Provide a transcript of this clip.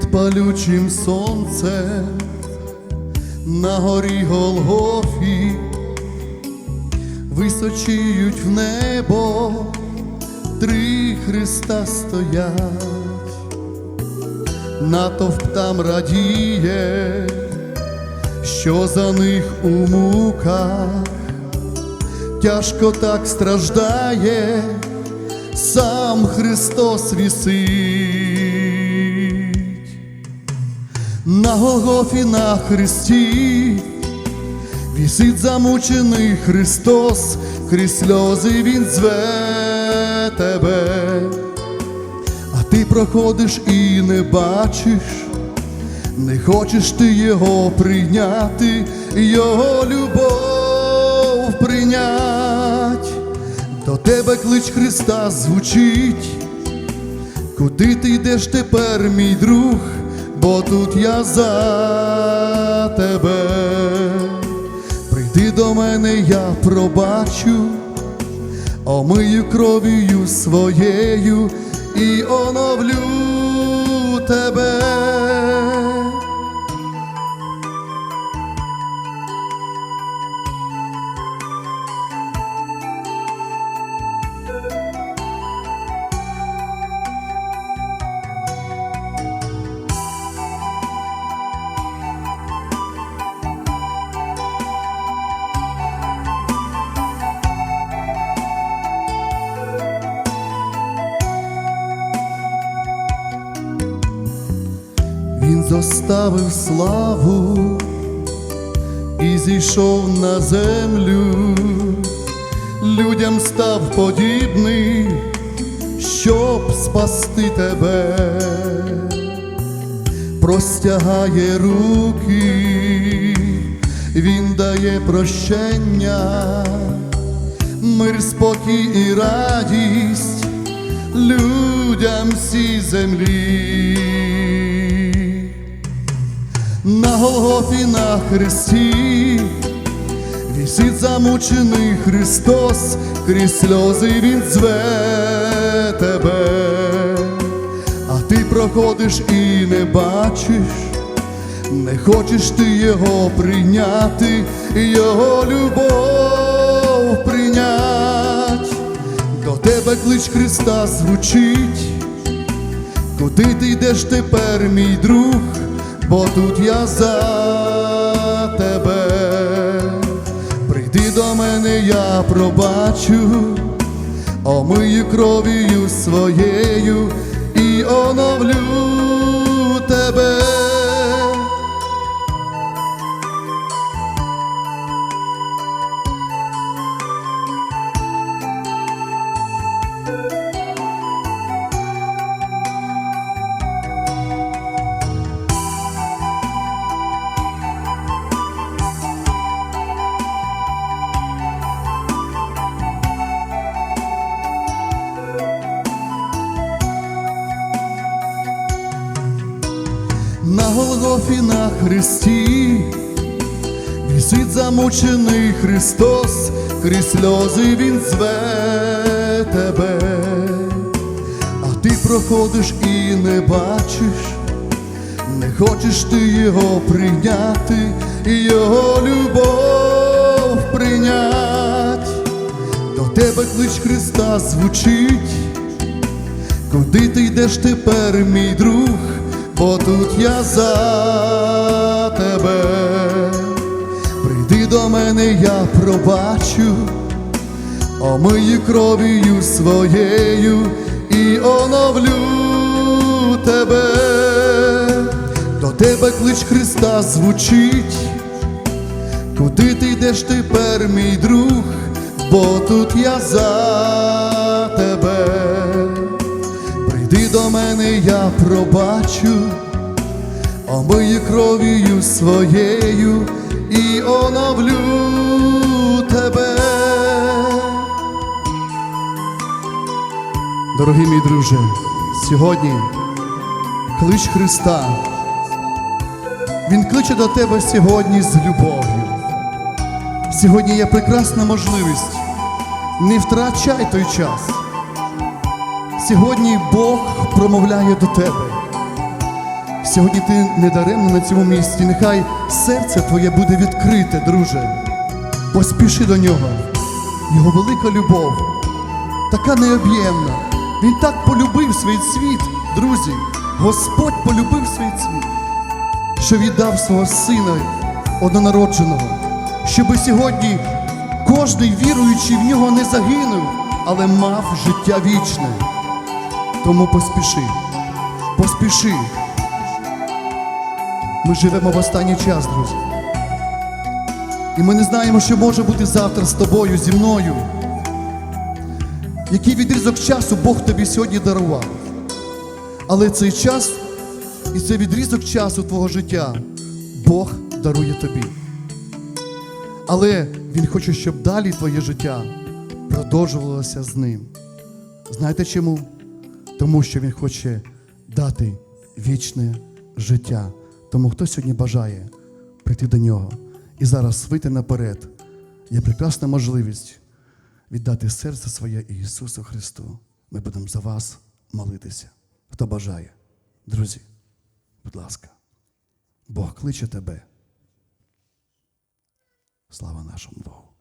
палючим сонцем на горі Голгофі височіють в небо, три Христа стоять, натовп там радіє, що за них у муках тяжко так страждає, сам Христос вісить. На Голгофі на Христі. Вісить замучений Христос, крізь сльози Він зве тебе, а ти проходиш і не бачиш, не хочеш ти його прийняти, його любов прийнять, до тебе клич Христа звучить. Куди ти йдеш тепер, мій друг, бо тут я за тебе. Прийди до мене, я пробачу, омию кров'ю своєю і оновлю тебе. Він зоставив славу і зійшов на землю, людям став подібний, щоб спасти тебе, простягає руки, він дає прощення, мир, спокій і радість людям всій землі. Голгофі на Христі. Вісить замучений Христос, крізь сльози Він зве тебе, а ти проходиш і не бачиш, не хочеш ти його прийняти, його любов прийнять, до тебе клич Христа звучить. Куди ти йдеш тепер, мій друг, бо тут я за тебе. Прийди до мене, я пробачу, омию кров'ю своєю і оновлю На Голгофі на Христі. Вісить замучений Христос, крізь сльози Він зве тебе, а ти проходиш і не бачиш, не хочеш ти його прийняти, і його любов прийнять, до тебе клич Христа звучить. Куди ти йдеш тепер, мій друг, бо тут я за тебе. Прийди до мене, я пробачу, омию кров'ю своєю і оновлю тебе. До тебе клич Христа звучить. Куди ти йдеш тепер, мій друг, бо тут я за тебе. Прийди до мене, я пробачу, омию кров'ю своєю і оновлю тебе. Дорогий мій друже, сьогодні клич Христа. Він кличе до тебе сьогодні з любов'ю. Сьогодні є прекрасна можливість. Не втрачай той час. Сьогодні Бог промовляє до тебе. сьогодні ти не даремно на цьому місці. Нехай серце твоє буде відкрите, друже. Поспіши до нього. Його велика любов, така необ'ємна. Він так полюбив свій світ, друзі. Господь полюбив свій світ, що віддав свого сина однонародженого, щоби сьогодні кожний віруючий в нього не загинув, але мав життя вічне. Тому поспіши, поспіши. Ми живемо в останній час, друзі. І ми не знаємо, що може бути завтра з тобою, зі мною. Який відрізок часу Бог тобі сьогодні дарував. Але цей час і цей відрізок часу твого життя Бог дарує тобі. Але Він хоче, щоб далі твоє життя продовжувалося з ним. Знаєте чому? Тому що Він хоче дати вічне життя. Тому хто сьогодні бажає прийти до нього і зараз вийти наперед, є прекрасна можливість віддати серце своє Ісусу Христу. Ми будемо за вас молитися. Хто бажає, друзі, будь ласка, Бог кличе тебе. Слава нашому Богу.